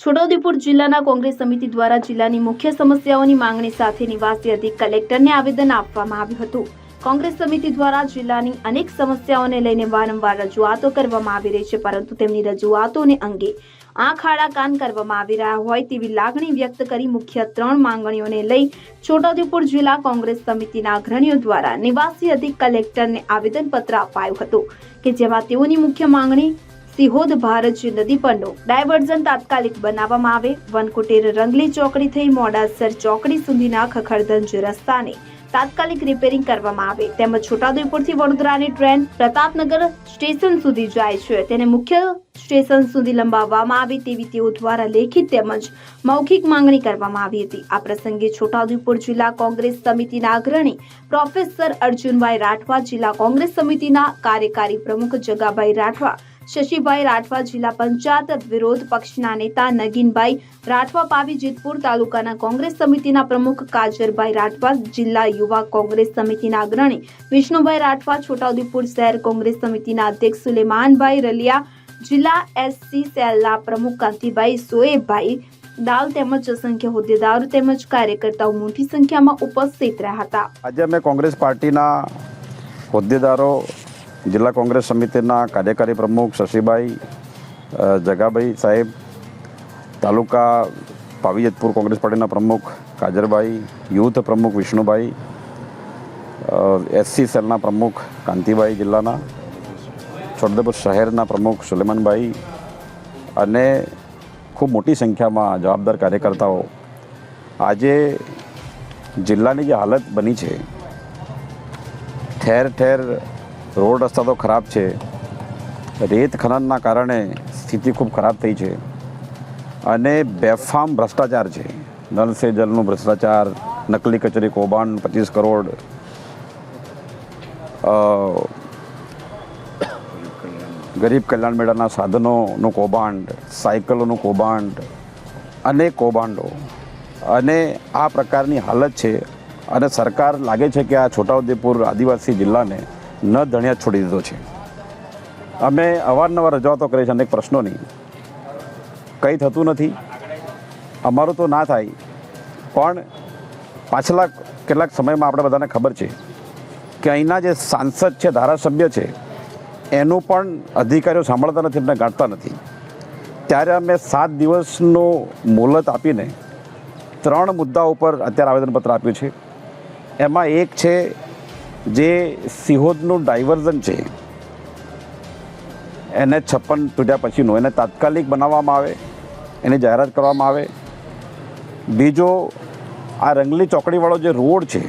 છોટાઉદેપુર જિલ્લાના કોંગ્રેસ સમિતિ દ્વારા જિલ્લાની મુખ્ય સમસ્યાઓની માંગણી સાથે નિવાસી અધિક કલેક્ટરને આવેદન આપવામાં આવ્યું હતું. કોંગ્રેસ સમિતિ દ્વારા જિલ્લાની અનેક સમસ્યાઓને લઈને વારંવાર રજૂઆતો કરવામાં આવી રહી છે, પરંતુ તેમની રજૂઆતોને અંગે આંખ આડા કાન કરવામાં આવી રહ્યા હોય તેવી લાગણી વ્યક્ત કરી મુખ્ય ત્રણ માંગણીઓને લઈ છોટાઉદેપુર જિલ્લા કોંગ્રેસ સમિતિના અગ્રણીઓ દ્વારા નિવાસી અધિક કલેક્ટરને આવેદનપત્ર અપાયું હતું કે જેમાં તેઓની મુખ્ય માંગણી સિહોદ ભારતજી નદી પરનો ડાયવર્ઝન તાત્કાલિક બનાવવામાં આવે. વનકુટેર રંગલી ચોકડી થઈ મોડાસર ચોકડી સુધીના ખખડધંજ રસ્તાને તાત્કાલિક રિપેરિંગ કરવામાં આવે. તેમજ છોટાઉદેપુરથી વડોદરાની ટ્રેન પ્રતાપનગર સ્ટેશન સુધી જાય છે. તેને મુખ્ય સ્ટેશન સુધી લંબાવવામાં આવે તેવી તેઓ દ્વારા લેખિત તેમજ મૌખિક માંગણી કરવામાં આવી હતી. આ પ્રસંગે છોટાઉદેપુર જિલ્લા કોંગ્રેસ સમિતિના અગ્રણી પ્રોફેસર અર્જુનભાઈ રાઠવા, જિલ્લા કોંગ્રેસ સમિતિના કાર્યકારી પ્રમુખ જગાભાઈ રાઠવા શશીભાઈ રાઠવા જિલ્લા પંચાયત વિરોધ પક્ષના નેતા નગીનભાઈ રાઠવા પાવી જેતપુર તાલુકાના કોંગ્રેસ સમિતિના પ્રમુખ કાજરભાઈ રાઠવા જિલ્લા યુવા કોંગ્રેસ સમિતિના અગ્રણી વિષ્ણુભાઈ રાઠવા, છોટાઉદેપુર શહેર કોંગ્રેસ સમિતિના અધ્યક્ષ સુલેમાનભાઈ રલિયા, જિલ્લા એસસી સેલના પ્રમુખ કાંતિભાઈ સોએભાઈ દાલ તેમજ અસંખ્ય હોદ્દેદારો તેમજ કાર્યકર્તાઓ મોટી સંખ્યામાં ઉપસ્થિત રહ્યા હતા. આજે અમે કોંગ્રેસ પાર્ટીના હોદ્દેદારો જિલ્લા કોંગ્રેસ સમિતિના કાર્યકારી પ્રમુખ શશીભાઈ જગાભાઈ સાહેબ, તાલુકા પાવીજતપુર કોંગ્રેસ પાર્ટીના પ્રમુખ કાજરભાઈ, યુથ પ્રમુખ વિષ્ણુભાઈ એસસી સેલના પ્રમુખ કાંતિભાઈ જિલ્લાના, છોટાઉદેપુર શહેરના પ્રમુખ સુલેમાનભાઈ અને ખૂબ મોટી સંખ્યામાં જવાબદાર કાર્યકર્તાઓ. આજે જિલ્લાની જે હાલત બની છે ઠેર ઠેર રોડ રસ્તા તો ખરાબ છે. રેત ખનનના કારણે સ્થિતિ ખૂબ ખરાબ થઈ છે. અને બેફામ ભ્રષ્ટાચાર છે. નલ સે જલનું ભ્રષ્ટાચાર, નકલી કચેરી કૌભાંડ, પચીસ કરોડ. ગરીબ કલ્યાણ મેળાના સાધનોનું કૌભાંડ, સાયકલોનું કૌભાંડ, અનેક કૌભાંડો. અને આ પ્રકારની હાલત છે. અને સરકાર લાગે છે કે આ છોટાઉદેપુર આદિવાસી જિલ્લાને ન ધણિયા છોડી દીધો છે. અમે અવારનવાર રજૂઆતો કરી છે અનેક પ્રશ્નોની. કંઈ થતું નથી. અમારું તો ના થાય. પણ પાછલા કેટલાક સમયમાં આપણે બધાને ખબર છે કે અહીંના જે સાંસદ છે, ધારાસભ્ય છે, એનું પણ અધિકારીઓ સાંભળતા નથી, એમને ગાંઠતા નથી. ત્યારે અમે સાત દિવસનો મુહલત આપીને ત્રણ મુદ્દા ઉપર અત્યારે આવેદનપત્ર આપ્યું છે. એમાં એક છે જે સિહોદનું ડાયવર્ઝન છે, એને છપ્પન તૂટ્યા પછીનું એને તાત્કાલિક બનાવવામાં આવે, એની જાહેરાત કરવામાં આવે. બીજો, આ રંગલી ચોકડીવાળો જે રોડ છે,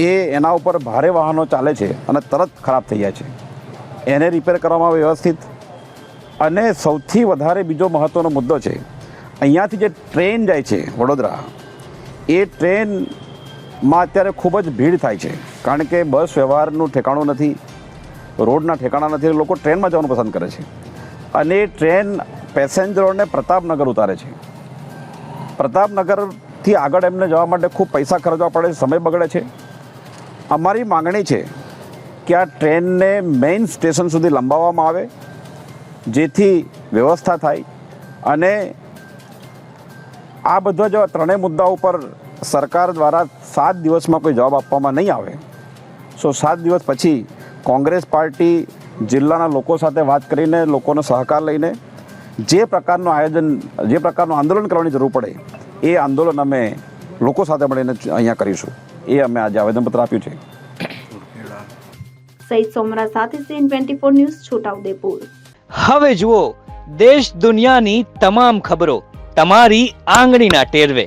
એ એના ઉપર ભારે વાહનો ચાલે છે અને તરત ખરાબ થઈ જાય છે. એને રિપેર કરવામાં વ્યવસ્થિત. અને સૌથી વધારે બીજો મહત્ત્વનો મુદ્દો છે, અહીંયાથી જે ટ્રેન જાય છે વડોદરા, એ ટ્રેનમાં અત્યારે ખૂબ જ ભીડ થાય છે. કારણ કે બસ વ્યવહારનું ઠેકાણું નથી, રોડના ઠેકાણા નથી, લોકો ટ્રેનમાં જવાનું પસંદ કરે છે. અને ટ્રેન પેસેન્જરોને પ્રતાપનગર ઉતારે છે. પ્રતાપનગરથી આગળ એમને જવા માટે ખૂબ પૈસા ખર્ચવા પડે છે, સમય બગડે છે. અમારી માંગણી છે કે આ ટ્રેનને મેઇન સ્ટેશન સુધી લંબાવવામાં આવે, જેથી વ્યવસ્થા થાય. અને આ બધા જો ત્રણેય મુદ્દા ઉપર સરકાર દ્વારા સાત દિવસમાં કોઈ જવાબ આપવામાં નહીં આવે. સો સાત દિવસ પછી કોંગ્રેસ પાર્ટી જિલ્લાના લોકો સાથે વાત કરીને લોકોનો સહકાર લઈને જે પ્રકારનું આયોજન જે પ્રકારનું આંદોલન કરવાની જરૂર પડે એ આંદોલન અમે લોકો સાથે મળીને અહીંયા કરીશું. એ અમે આજે આવેદનપત્ર આપ્યું છે. સહિત સોમરા સાથે CN twenty four news Chhota Udepur. હવે જુઓ દેશ દુનિયાની તમામ ખબરો તમારી આંગળીના ટેરવે.